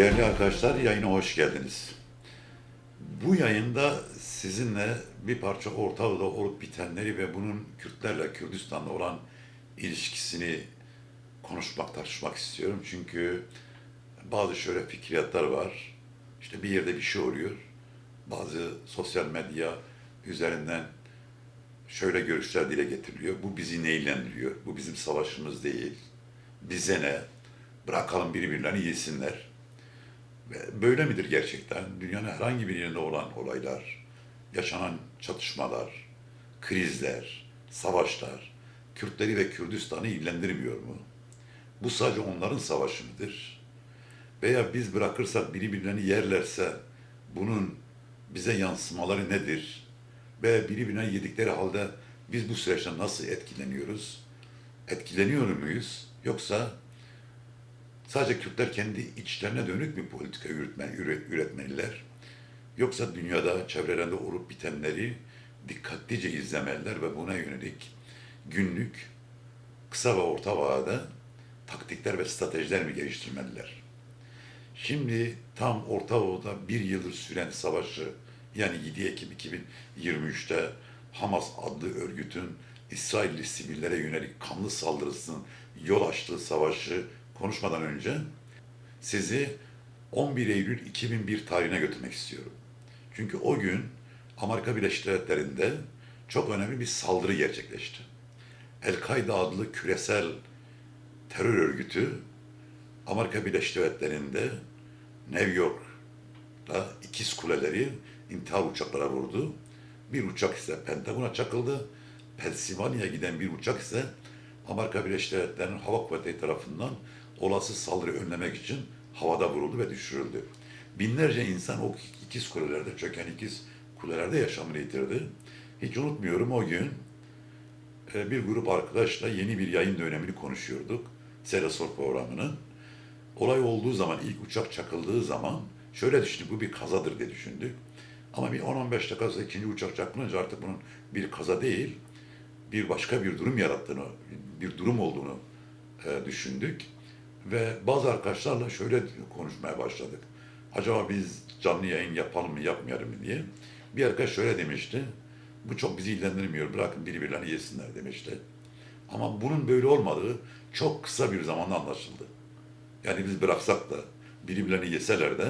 Değerli arkadaşlar yayına hoş geldiniz. Bu yayında sizinle bir parça Orta olup bitenleri ve bunun Kürtlerle, Kürdistan'la olan ilişkisini konuşmak, tartışmak istiyorum. Çünkü bazı şöyle fikriyatlar var. İşte bir yerde bir şey oluyor. Bazı sosyal medya üzerinden şöyle görüşler dile getiriliyor. Bu bizi ne ilgilendiriyor? Bu bizim savaşımız değil. Bize ne? Bırakalım birbirlerini yesinler. Böyle midir gerçekten? Dünyanın herhangi bir yerinde olan olaylar, yaşanan çatışmalar, krizler, savaşlar, Kürtleri ve Kürdistan'ı ilgilendirmiyor mu? Bu sadece onların savaşı mıdır? Veya biz bırakırsak birbirlerini yerlerse bunun bize yansımaları nedir? Ve birbirine yedikleri halde biz bu süreçten nasıl etkileniyoruz? Etkileniyor muyuz? Yoksa sadece Kürtler kendi içlerine dönük bir politika yürütme, üre- üretmeliler? Yoksa dünyada çevrelerinde olup bitenleri dikkatlice izlemeliler ve buna yönelik günlük, kısa ve orta vadede taktikler ve stratejiler mi geliştirmeliler? Şimdi tam Orta Doğu'da bir yıldır süren savaşı yani 7 Ekim 2023'te Hamas adlı örgütün İsrailli sivillere yönelik kanlı saldırısının yol açtığı savaşı konuşmadan önce sizi 11 Eylül 2001 tarihine götürmek istiyorum. Çünkü o gün Amerika Birleşik Devletleri'nde çok önemli bir saldırı gerçekleşti. El-Kaide adlı küresel terör örgütü Amerika Birleşik Devletleri'nde New York'ta ikiz kuleleri intihar uçaklara vurdu. Bir uçak ise Pentagon'a çakıldı. Pensilvanya'ya giden bir uçak ise Amerika Birleşik Devletleri'nin hava kuvvetleri tarafından olası saldırı önlemek için havada vuruldu ve düşürüldü. Binlerce insan o ikiz kulelerde, çöken ikiz kulelerde yaşamını yitirdi. Hiç unutmuyorum o gün e, bir grup arkadaşla yeni bir yayın dönemini konuşuyorduk. Serasor programının. Olay olduğu zaman, ilk uçak çakıldığı zaman şöyle düşündük, bu bir kazadır diye düşündük. Ama bir 10-15 dakika sonra ikinci uçak çakılınca artık bunun bir kaza değil, bir başka bir durum yarattığını, bir durum olduğunu e, düşündük. Ve bazı arkadaşlarla şöyle konuşmaya başladık. Acaba biz canlı yayın yapalım mı, yapmayalım mı diye. Bir arkadaş şöyle demişti, bu çok bizi ilgilendirmiyor, bırakın birbirlerini yesinler demişti. Ama bunun böyle olmadığı çok kısa bir zamanda anlaşıldı. Yani biz bıraksak da birbirlerini yeseler de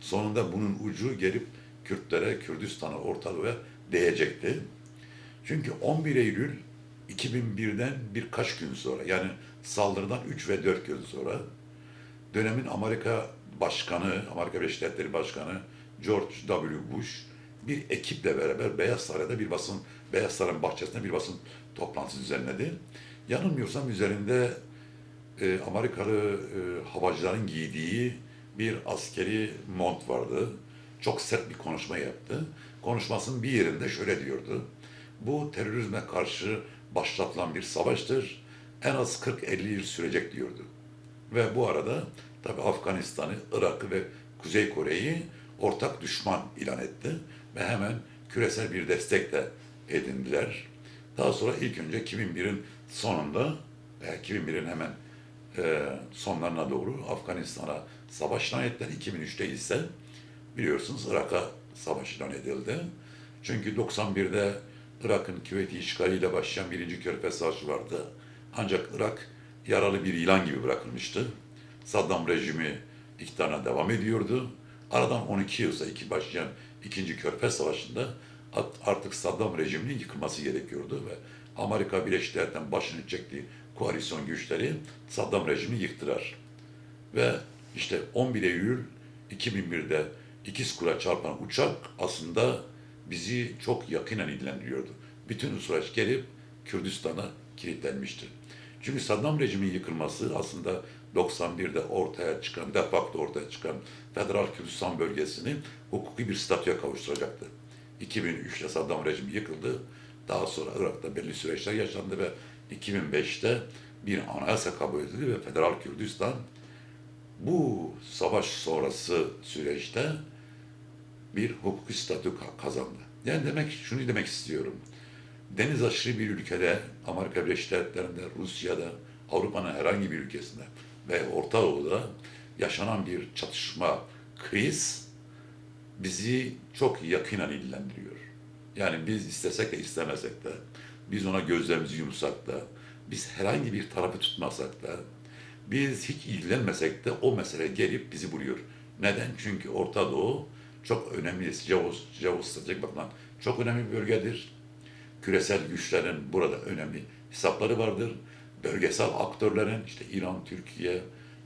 sonunda bunun ucu gelip Kürtlere, Kürdistan'a, Orta Doğu'ya değecekti. Çünkü 11 Eylül 2001'den birkaç gün sonra yani saldırıdan 3 ve 4 gün sonra dönemin Amerika Başkanı, Amerika Birleşik Devletleri Başkanı George W. Bush bir ekiple beraber Beyaz Saray'da bir basın, Beyaz Saray'ın bahçesinde bir basın toplantısı düzenledi. Yanılmıyorsam üzerinde e, Amerikalı e, havacıların giydiği bir askeri mont vardı. Çok sert bir konuşma yaptı. Konuşmasının bir yerinde şöyle diyordu. Bu terörizme karşı başlatılan bir savaştır. En az 40-50 yıl sürecek diyordu. Ve bu arada tabi Afganistan'ı, Irak'ı ve Kuzey Kore'yi ortak düşman ilan etti. Ve hemen küresel bir destek de edindiler. Daha sonra ilk önce 2001'in sonunda veya 2001'in hemen e, sonlarına doğru Afganistan'a savaş ilan ettiler. 2003'te ise biliyorsunuz Irak'a savaş ilan edildi. Çünkü 91'de Irak'ın Küveyt'i işgaliyle başlayan birinci Körfez Savaşı vardı. Ancak Irak yaralı bir yılan gibi bırakılmıştı. Saddam rejimi iktidarına devam ediyordu. Aradan 12 yıl iki başlayan ikinci Körfez Savaşı'nda artık Saddam rejiminin yıkılması gerekiyordu ve Amerika Birleşik Devletleri'nin başını çektiği koalisyon güçleri Saddam rejimini yıktılar. Ve işte 11 Eylül 2001'de ikiz kula çarpan uçak aslında bizi çok yakinen ilgilendiriyordu. Bütün süreç gelip Kürdistan'a kilitlenmişti. Çünkü Saddam rejiminin yıkılması aslında 91'de ortaya çıkan, de facto ortaya çıkan Federal Kürdistan bölgesini hukuki bir statüye kavuşturacaktı. 2003'te Saddam rejimi yıkıldı. Daha sonra Irak'ta belli süreçler yaşandı ve 2005'te bir anayasa kabul edildi ve Federal Kürdistan bu savaş sonrası süreçte bir hukuki statü ka- kazandı. Yani demek şunu demek istiyorum. Deniz aşırı bir ülkede, Amerika Birleşik Devletleri'nde, Rusya'da, Avrupa'nın herhangi bir ülkesinde ve Orta Doğu'da yaşanan bir çatışma, kriz bizi çok yakinen ilgilendiriyor. Yani biz istesek de istemesek de, biz ona gözlerimizi yumsak da, biz herhangi bir tarafı tutmasak da, biz hiç ilgilenmesek de o mesele gelip bizi buluyor. Neden? Çünkü Orta Doğu çok önemli, jeos, jeostratejik bakımdan çok önemli bir bölgedir. Küresel güçlerin burada önemli hesapları vardır. Bölgesel aktörlerin, işte İran, Türkiye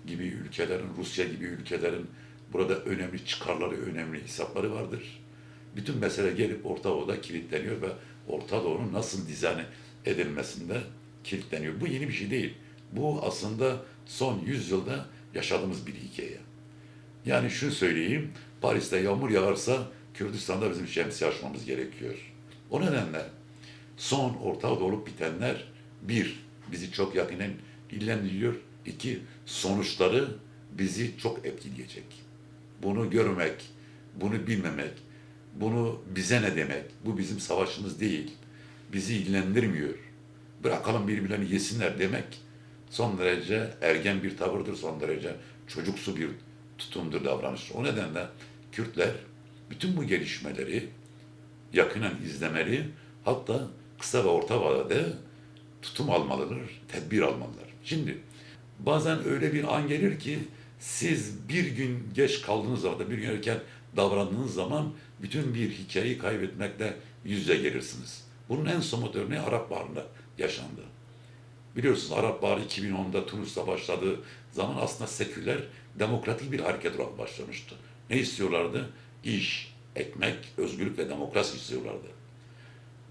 gibi ülkelerin, Rusya gibi ülkelerin burada önemli çıkarları, önemli hesapları vardır. Bütün mesele gelip Orta Doğu'da kilitleniyor ve Orta Doğu'nun nasıl dizayn edilmesinde kilitleniyor. Bu yeni bir şey değil. Bu aslında son yüzyılda yaşadığımız bir hikaye. Yani şunu söyleyeyim, Paris'te yağmur yağarsa Kürdistan'da bizim şemsiye açmamız gerekiyor. O nedenle son Orta Doğu'da olup bitenler bir, bizi çok yakinen ilgilendiriyor. İki, sonuçları bizi çok etkileyecek. Bunu görmek, bunu bilmemek, bunu bize ne demek, bu bizim savaşımız değil, bizi ilgilendirmiyor. Bırakalım birbirlerini yesinler demek son derece ergen bir tavırdır, son derece çocuksu bir tutumdur, davranıştır. O nedenle Kürtler bütün bu gelişmeleri yakından izlemeli, hatta kısa ve orta vadede tutum almalıdır, tedbir almalılar. Şimdi bazen öyle bir an gelir ki siz bir gün geç kaldığınız zaman bir gün erken davrandığınız zaman bütün bir hikayeyi kaybetmekle yüze gelirsiniz. Bunun en somut örneği Arap Baharı'nda yaşandı. Biliyorsunuz Arap Baharı 2010'da Tunus'ta başladığı zaman aslında seküler, demokratik bir hareket olarak başlamıştı. Ne istiyorlardı? İş, ekmek, özgürlük ve demokrasi istiyorlardı.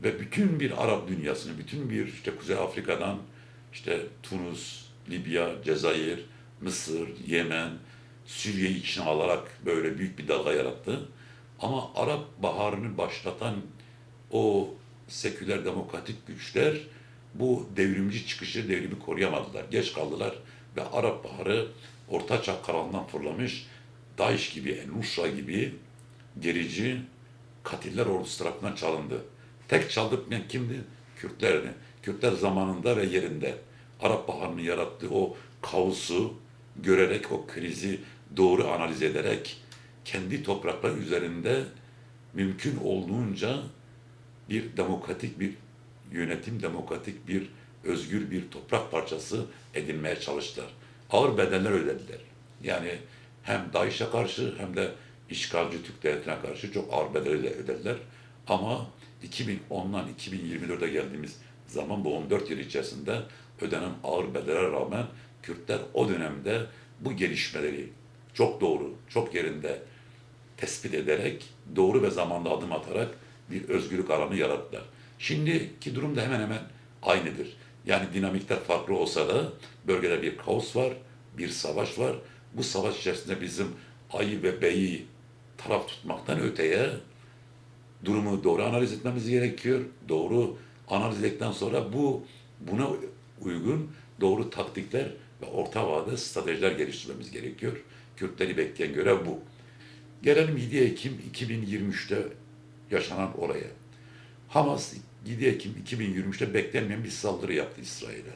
Ve bütün bir Arap dünyasını, bütün bir işte Kuzey Afrika'dan işte Tunus, Libya, Cezayir, Mısır, Yemen, Suriye'yi içine alarak böyle büyük bir dalga yarattı. Ama Arap Baharı'nı başlatan o seküler demokratik güçler bu devrimci çıkışı, devrimi koruyamadılar. Geç kaldılar ve Arap Baharı ortaçağ karanlığından fırlamış Daesh gibi, El-Nusra gibi gerici katiller ordusu tarafından çalındı. Tek çaldırtmayan kimdi? Kürtlerdi. Kürtler zamanında ve yerinde Arap Baharı'nın yarattığı o kaosu görerek, o krizi doğru analiz ederek kendi toprakları üzerinde mümkün olduğunca bir demokratik bir yönetim, demokratik bir özgür bir toprak parçası edinmeye çalıştılar. Ağır bedeller ödediler. Yani hem DAEŞ'e karşı hem de işgalci Türk devletine karşı çok ağır bedeller ödediler. Ama 2010'dan 2024'e geldiğimiz zaman bu 14 yıl içerisinde ödenen ağır bedellere rağmen Kürtler o dönemde bu gelişmeleri çok doğru, çok yerinde tespit ederek, doğru ve zamanda adım atarak bir özgürlük alanı yarattılar. Şimdiki durum da hemen hemen aynıdır. Yani dinamikler farklı olsa da bölgede bir kaos var, bir savaş var. Bu savaş içerisinde bizim ayı ve beyi taraf tutmaktan öteye durumu doğru analiz etmemiz gerekiyor. Doğru analiz ettikten sonra bu buna uygun doğru taktikler ve orta vadede stratejiler geliştirmemiz gerekiyor. Kürtleri bekleyen görev bu. Gelelim 7 Ekim 2023'te yaşanan olaya. Hamas 7 Ekim 2023'te beklenmeyen bir saldırı yaptı İsrail'e.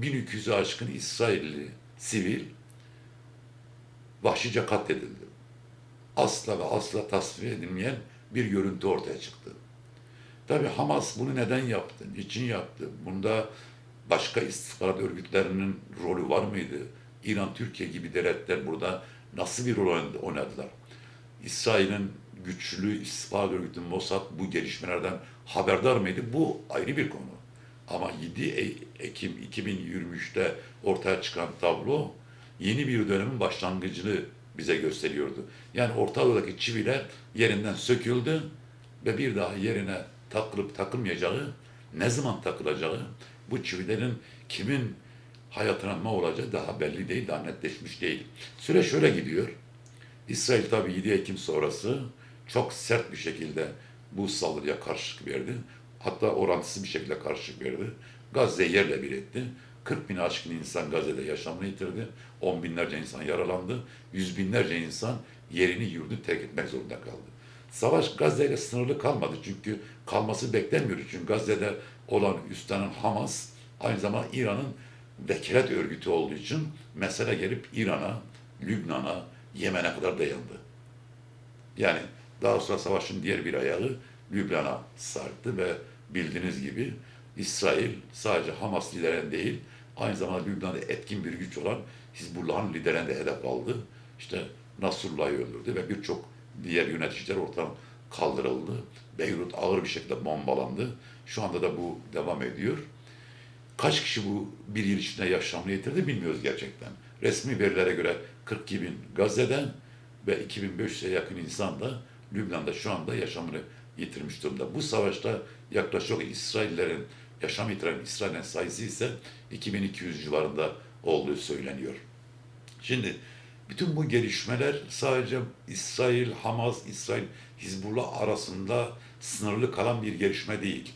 1200'ü aşkın İsrailli sivil vahşice katledildi. Asla ve asla tasvir edilmeyen bir görüntü ortaya çıktı. Tabi Hamas bunu neden yaptı, niçin yaptı? Bunda başka istihbarat örgütlerinin rolü var mıydı? İran, Türkiye gibi devletler burada nasıl bir rol oynadılar? İsrail'in güçlü istihbarat örgütü Mossad bu gelişmelerden haberdar mıydı? Bu ayrı bir konu. Ama 7 E- Ekim 2023'te ortaya çıkan tablo yeni bir dönemin başlangıcını bize gösteriyordu. Yani Orta Doğu'daki çiviler yerinden söküldü ve bir daha yerine takılıp takılmayacağı, ne zaman takılacağı, bu çivilerin kimin hayatına ne olacağı daha belli değil, daha netleşmiş değil. Süre şöyle gidiyor. İsrail tabii 7 Ekim sonrası çok sert bir şekilde bu saldırıya karşılık verdi. Hatta orantısız bir şekilde karşılık verdi. Gazze'yi yerle bir etti. 40 bin aşkın insan Gazze'de yaşamını yitirdi. 10 binlerce insan yaralandı. Yüz binlerce insan yerini yurdunu terk etmek zorunda kaldı. Savaş Gazze sınırlı kalmadı çünkü kalması beklenmiyordu. Çünkü Gazze'de olan üstlenen Hamas aynı zamanda İran'ın vekalet örgütü olduğu için mesele gelip İran'a Lübnan'a, Yemen'e kadar dayandı. Yani daha sonra savaşın diğer bir ayağı Lübnan'a sarktı ve bildiğiniz gibi İsrail sadece Hamas liderine değil, aynı zamanda Lübnan'da etkin bir güç olan Hizbullah'ın liderine de hedef aldı. İşte Nasrullah'ı öldürdü ve birçok diğer yöneticiler ortadan kaldırıldı. Beyrut ağır bir şekilde bombalandı. Şu anda da bu devam ediyor. Kaç kişi bu bir yıl içinde yaşamını yitirdi bilmiyoruz gerçekten. Resmi verilere göre 42 bin Gazze'den ve 2500'e yakın insan da Lübnan'da şu anda yaşamını yitirmiş durumda. Bu savaşta yaklaşık İsraillerin yaşam yitiren İsrail'in sayısı ise 2200 civarında olduğu söyleniyor. Şimdi bütün bu gelişmeler sadece İsrail, Hamas, İsrail, Hizbullah arasında sınırlı kalan bir gelişme değil.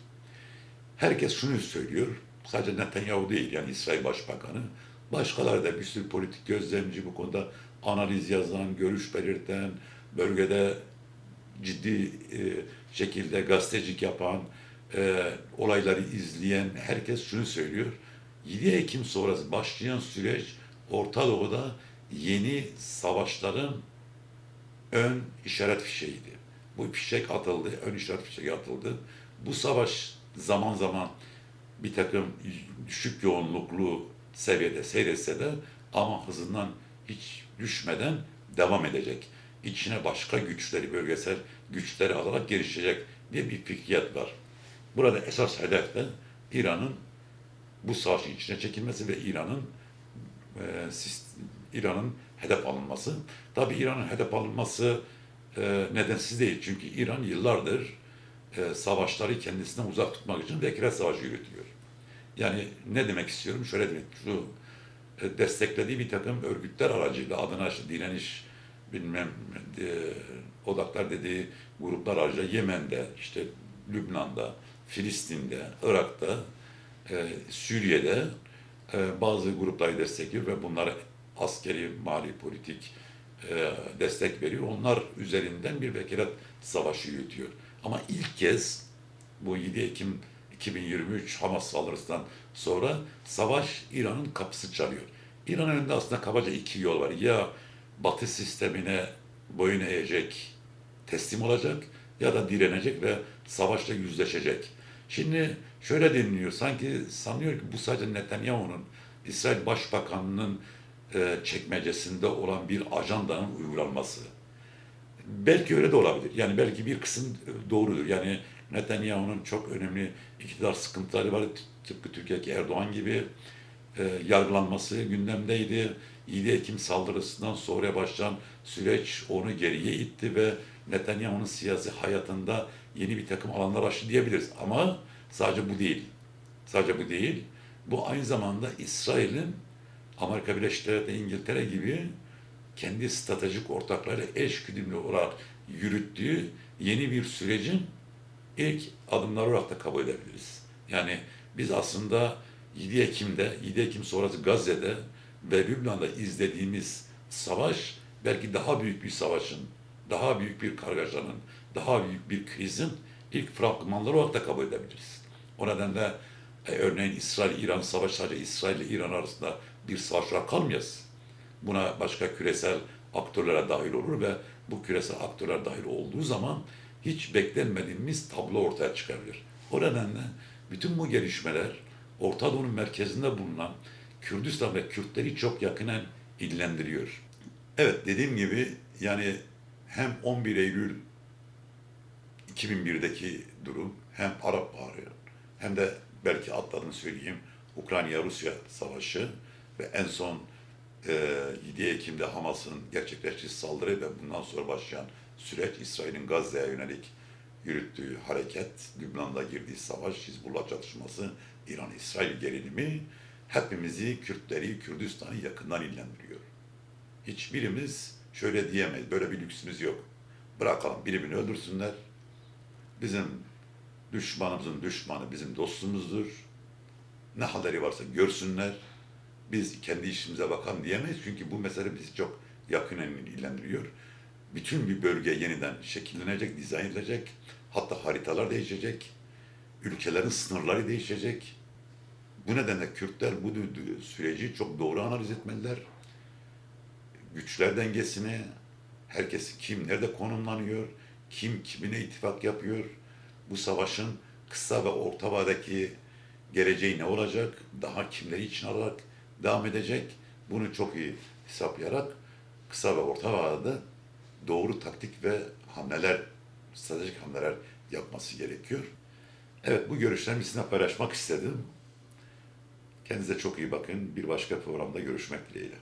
Herkes şunu söylüyor, sadece Netanyahu değil yani İsrail Başbakanı, başkaları da bir sürü politik gözlemci bu konuda analiz yazan, görüş belirten, bölgede ciddi e, şekilde gazetecilik yapan, e, olayları izleyen herkes şunu söylüyor. 7 Ekim sonrası başlayan süreç Orta Doğu'da yeni savaşların ön işaret fişeğiydi. Bu fişek atıldı, ön işaret fişeği atıldı. Bu savaş zaman zaman bir takım düşük yoğunluklu seviyede seyretse de ama hızından hiç düşmeden devam edecek. İçine başka güçleri, bölgesel güçleri alarak gelişecek diye bir fikriyat var. Burada esas hedef de İran'ın bu savaşın içine çekilmesi ve İran'ın e, İran'ın hedef alınması. Tabii İran'ın hedef alınması e, nedensiz değil. Çünkü İran yıllardır e, savaşları kendisinden uzak tutmak için vekalet savaşı yürütüyor. Yani ne demek istiyorum? Şöyle demek, şu e, desteklediği bir takım örgütler aracıyla adına işte direniş bilmem e, odaklar dediği gruplar aracıyla Yemen'de, işte Lübnan'da, Filistin'de, Irak'ta, e, Suriye'de e, bazı grupları destekliyor ve bunlara askeri, mali, politik e, destek veriyor. Onlar üzerinden bir vekalet savaşı yürütüyor. Ama ilk kez bu 7 Ekim 2023 Hamas saldırısından sonra savaş İran'ın kapısı çalıyor. İran'ın önünde aslında kabaca iki yol var. Ya Batı sistemine boyun eğecek, teslim olacak ya da direnecek ve savaşla yüzleşecek. Şimdi şöyle deniliyor, sanki sanıyor ki bu sadece Netanyahu'nun, İsrail Başbakanı'nın e, çekmecesinde olan bir ajandanın uygulanması. Belki öyle de olabilir. Yani belki bir kısım doğrudur. Yani Netanyahu'nun çok önemli iktidar sıkıntıları var. Tıpkı Türkiye'deki Erdoğan gibi e, yargılanması gündemdeydi. 7 Ekim saldırısından sonra başlayan süreç onu geriye itti ve Netanyahu'nun siyasi hayatında yeni bir takım alanlar açtı diyebiliriz. Ama sadece bu değil. Sadece bu değil. Bu aynı zamanda İsrail'in Amerika Birleşik Devletleri, İngiltere gibi kendi stratejik ortakları eş güdümlü olarak yürüttüğü yeni bir sürecin ilk adımları olarak da kabul edebiliriz. Yani biz aslında 7 Ekim'de, 7 Ekim sonrası Gazze'de ve Lübnan'da izlediğimiz savaş belki daha büyük bir savaşın, daha büyük bir kargaşanın, daha büyük bir krizin ilk fragmanları olarak da kabul edebiliriz. O nedenle e, örneğin İsrail-İran savaşı sadece İsrail ile İran arasında bir savaş olarak kalmayacağız. Buna başka küresel aktörlere dahil olur ve bu küresel aktörler dahil olduğu zaman hiç beklenmediğimiz tablo ortaya çıkabilir. O nedenle bütün bu gelişmeler Orta Doğu'nun merkezinde bulunan Kürdistan ve Kürtleri çok yakinen illendiriyor. Evet dediğim gibi yani hem 11 Eylül 2001'deki durum hem Arap Baharı hem de belki atladığını söyleyeyim Ukrayna-Rusya savaşı ve en son e, 7 Ekim'de Hamas'ın gerçekleştiği saldırı ve bundan sonra başlayan süreç İsrail'in Gazze'ye yönelik yürüttüğü hareket, Lübnan'da girdiği savaş, Hizbullah çatışması, İran-İsrail gerilimi hepimizi, Kürtleri, Kürdistan'ı yakından illendiriyor. Hiçbirimiz şöyle diyemeyiz, böyle bir lüksümüz yok. Bırakalım birbirini öldürsünler. Bizim düşmanımızın düşmanı bizim dostumuzdur. Ne halleri varsa görsünler. Biz kendi işimize bakalım diyemeyiz çünkü bu mesele bizi çok yakinen ilgilendiriyor. Bütün bir bölge yeniden şekillenecek, dizayn edilecek. Hatta haritalar değişecek. Ülkelerin sınırları değişecek. Bu nedenle Kürtler bu süreci çok doğru analiz etmeliler. güçler dengesini, herkes kim nerede konumlanıyor, kim kimine ittifak yapıyor, bu savaşın kısa ve orta vadedeki geleceği ne olacak, daha kimleri için alarak devam edecek, bunu çok iyi hesaplayarak kısa ve orta vadede doğru taktik ve hamleler, stratejik hamleler yapması gerekiyor. Evet bu görüşlerimi sizinle paylaşmak istedim. Kendinize çok iyi bakın. Bir başka programda görüşmek dileğiyle.